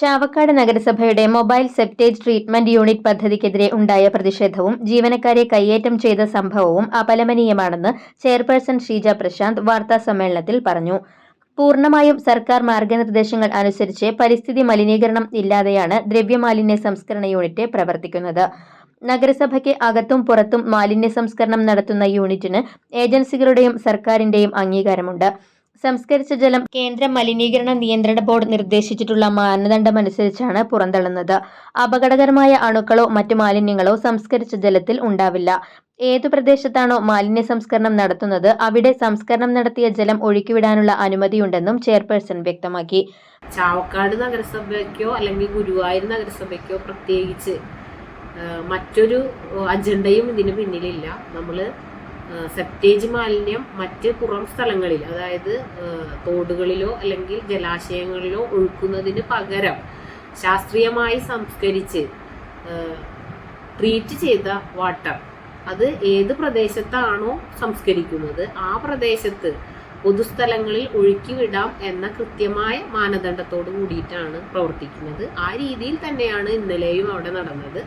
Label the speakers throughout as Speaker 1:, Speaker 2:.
Speaker 1: ചാവക്കാട് നഗരസഭയുടെ mobile septage treatment unit പദ്ധതിക്കെതിരെ ഉണ്ടായ പ്രതിഷേധവും ജീവനക്കാരെ കയ്യേറ്റം ചെയ്ത സംഭവവും അപലപനീയമാണെന്ന് ചെയർപേഴ്സൺ ഷീജ പ്രശാന്ത് വാർത്താ സമ്മേളനത്തിൽ പറഞ്ഞു. പൂർണമായും സർക്കാർ മാർഗനിർദ്ദേശങ്ങൾ അനുസരിച്ച് പരിസ്ഥിതി മലിനീകരണം ഇല്ലാതെയാണ് ദ്രവ്യമാലിന്യ സംസ്കരണ യൂണിറ്റ് പ്രവർത്തിക്കുന്നത്. നഗരസഭയ്ക്ക് അകത്തും പുറത്തും മാലിന്യ സംസ്കരണം നടത്തുന്ന യൂണിറ്റിന് ഏജൻസികളുടെയും സർക്കാരിന്റെയും അംഗീകാരമുണ്ട്. സംസ്കരിച്ച ജലം കേന്ദ്ര മലിനീകരണ നിയന്ത്രണ ബോർഡ് നിർദ്ദേശിച്ചിട്ടുള്ള മാനദണ്ഡമനുസരിച്ചാണ് പുറന്തള്ളുന്നത്. അപകടകരമായ അണുക്കളോ മറ്റു മാലിന്യങ്ങളോ സംസ്കരിച്ച ജലത്തിൽ ഉണ്ടാവില്ല. ഏതു പ്രദേശത്താണോ മാലിന്യ സംസ്കരണം നടത്തുന്നത് അവിടെ സംസ്കരണം നടത്തിയ ജലം ഒഴുക്കിവിടാനുള്ള അനുമതിയുണ്ടെന്നും ചെയർപേഴ്സൺ വ്യക്തമാക്കി.
Speaker 2: ചാവക്കാട് നഗരസഭയ്ക്കോ അല്ലെങ്കിൽ ഗുരുവായൂർ നഗരസഭയ്ക്കോ പ്രത്യേകിച്ച് മറ്റൊരു അജണ്ടയും ഇതിന് പിന്നിലില്ല. നമ്മൾ സെപ്റ്റേജ് മാലിന്യം മറ്റ് പുറം സ്ഥലങ്ങളിൽ അതായത് തോടുകളിലോ അല്ലെങ്കിൽ ജലാശയങ്ങളിലോ ഒഴുക്കുന്നതിന് പകരം ശാസ്ത്രീയമായി സംസ്കരിച്ച് ട്രീറ്റ് ചെയ്ത വാട്ടർ അത് ഏത് പ്രദേശത്താണോ സംസ്കരിക്കുന്നത് ആ പ്രദേശത്ത് പൊതുസ്ഥലങ്ങളിൽ ഒഴുക്കി വിടാം എന്ന കൃത്യമായ മാനദണ്ഡത്തോട് കൂടിയിട്ടാണ് പ്രവർത്തിക്കുന്നത്. ആ രീതിയിൽ തന്നെയാണ് ഇന്നലെയും അവിടെ നടന്നത്.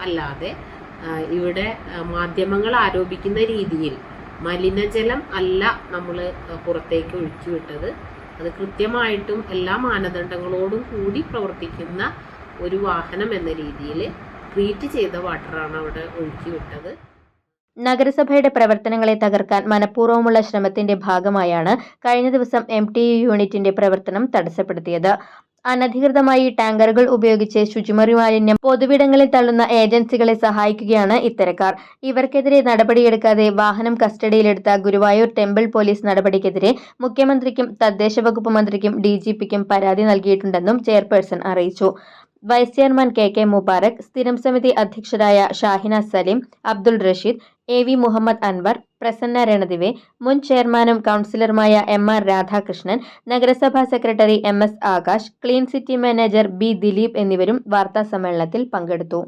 Speaker 2: അല്ലാതെ ഇവിടെ മാധ്യമങ്ങൾ ആരോപിക്കുന്ന രീതിയിൽ മലിനജലം അല്ല നമ്മൾ പുറത്തേക്ക് ഒഴുക്കി വിട്ടത്. അത് കൃത്യമായിട്ടും എല്ലാ മാനദണ്ഡങ്ങളോടും കൂടി പ്രവർത്തിക്കുന്ന ഒരു വാഹനം എന്ന രീതിയിൽ ട്രീറ്റ് ചെയ്ത വാട്ടറാണ് അവിടെ ഒഴുക്കി വിട്ടത്.
Speaker 1: നഗരസഭയുടെ പ്രവർത്തനങ്ങളെ തകർക്കാൻ മനഃപൂർവമുള്ള ശ്രമത്തിന്റെ ഭാഗമായാണ് കഴിഞ്ഞ ദിവസം എം ടി യു യൂണിറ്റിന്റെ പ്രവർത്തനം തടസ്സപ്പെടുത്തിയത്. അനധികൃതമായി ടാങ്കറുകൾ ഉപയോഗിച്ച് ശുചിമുറി മാലിന്യം പൊതുവിടങ്ങളിൽ തള്ളുന്ന ഏജൻസികളെ സഹായിക്കുകയാണ് ഇത്തരക്കാർ. ഇവർക്കെതിരെ നടപടിയെടുക്കാതെ വാഹനം കസ്റ്റഡിയിലെടുത്ത ഗുരുവായൂർ ടെമ്പിൾ പോലീസ് നടപടിക്കെതിരെ മുഖ്യമന്ത്രിക്കും തദ്ദേശ വകുപ്പ് മന്ത്രിക്കും ഡി പരാതി നൽകിയിട്ടുണ്ടെന്നും ചെയർപേഴ്സൺ അറിയിച്ചു. Vice chairman K K Mubarak സ്ഥിരം സമിതി അധ്യക്ഷരായ ഷാഹിന സലീം അബ്ദുൾ റഷീദ് എ വി മുഹമ്മദ് അൻവർ പ്രസന്ന രണദിവെ മുൻ ചെയർമാനും കൗൺസിലറുമായ എം ആർ രാധാകൃഷ്ണൻ നഗരസഭാ secretary M S Akash clean city manager B Dileep എന്നിവരും വാർത്താസമ്മേളനത്തിൽ പങ്കെടുത്തു.